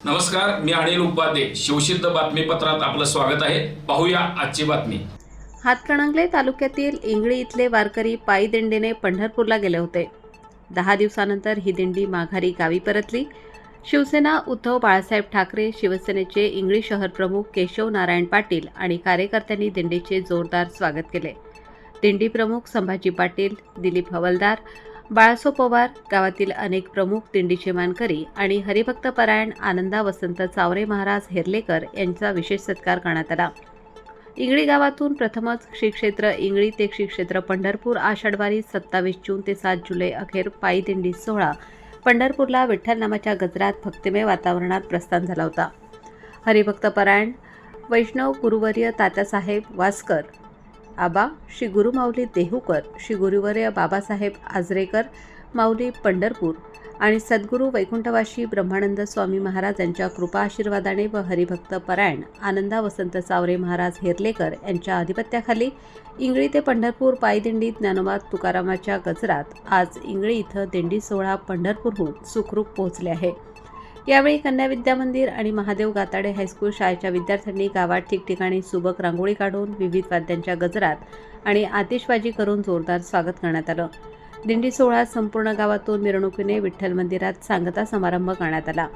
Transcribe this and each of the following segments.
नमस्कार मी अनिल उपाध्ये. शिवसिद्ध बातमीपत्रात आपलं स्वागत आहे. पाहूया आजची बातमी. हातकणंगले तालुक्यातील इंगळी इथले वारकरी पायी दिंडीने पंढरपूरला गेले होते. दहा दिवसानंतर ही दिंडी माघारी गावी परतली. शिवसेना उद्धव बाळासाहेब ठाकरे शिवसेनेचे इंगळी शहर प्रमुख केशव नारायण पाटील आणि कार्यकर्त्यांनी दिंडीचे जोरदार स्वागत केले. दिंडी प्रमुख संभाजी पाटील दिलीप हवलदार बाळासो पवार गावातील अनेक प्रमुख दिंडीचे मानकरी आणि हरिभक्त परायण आनंदा वसंत चावरे महाराज हेर्लेकर यांचा विशेष सत्कार करण्यात आला. इंगळी गावातून प्रथमच श्री क्षेत्र इंगळी ते श्री क्षेत्र पंढरपूर आषाढवारी सत्तावीस जून ते सात जुलै अखेर पायी दिंडी सोहळा पंढरपूरला विठ्ठल नामाच्या गजरात भक्तिमय वातावरणात प्रस्थान झाला होता. हरिभक्त परायण वैष्णव गुरुवर्य तात्यासाहेब वासकर आबा श्री गुरुमाऊली देहूकर श्री गुरुवर्य बाबासाहेब आजरेकर माऊली पंढरपूर आणि सद्गुरू वैकुंठवाशी ब्रह्मानंद स्वामी महाराज यांच्या कृपा आशीर्वादाने व हरिभक्त परायण आनंदा वसंत सावरे महाराज हेर्लेकर यांच्या अधिपत्याखाली इंगळी ते पंढरपूर पायदिंडी ज्ञानोबा तुकारामाच्या गजरात आज इंगळी इथं दिंडी सोहळा पंढरपूरहून सुखरूप पोहोचले आहे. यावेळी कन्या विद्या मंदिर आणि महादेव गाताडे हायस्कूल शाळेच्या विद्यार्थ्यांनी गावात ठिकठिकाणी सुबक रांगोळी काढून विविध वाद्यांच्या गजरात आणि आतिषबाजी करून जोरदार स्वागत करण्यात आलं. दिंडी सोहळा संपूर्ण गावातून मिरवणुकीने विठ्ठल मंदिरात सांगता समारंभ करण्यात आला.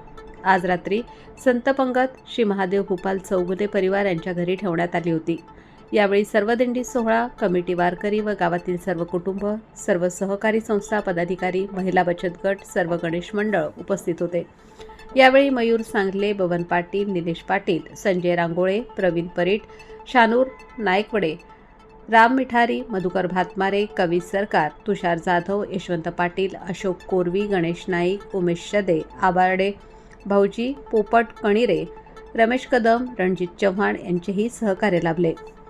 आज रात्री संत पंगत श्री महादेव भूपाल चौगुले परिवार यांच्या घरी ठेवण्यात आली होती. यावेळी सर्व दिंडी सोहळा कमिटी वारकरी व गावातील सर्व कुटुंब सर्व सहकारी संस्था पदाधिकारी महिला बचत गट सर्व गणेश मंडळ उपस्थित होते. यावेळी मयूर सांगले बबन पाटील निलेश पाटील संजय रांगोळे प्रवीण परीट शानूर नायकवडे राम मिठारी मधुकर भातमारे कवी सरकार तुषार जाधव यशवंत पाटील अशोक कोरवी गणेश नाईक उमेश शदे आबार्डे भाऊजी पोपट कणिरे रमेश कदम रणजित चव्हाण यांचेही सहकार्य लाभले.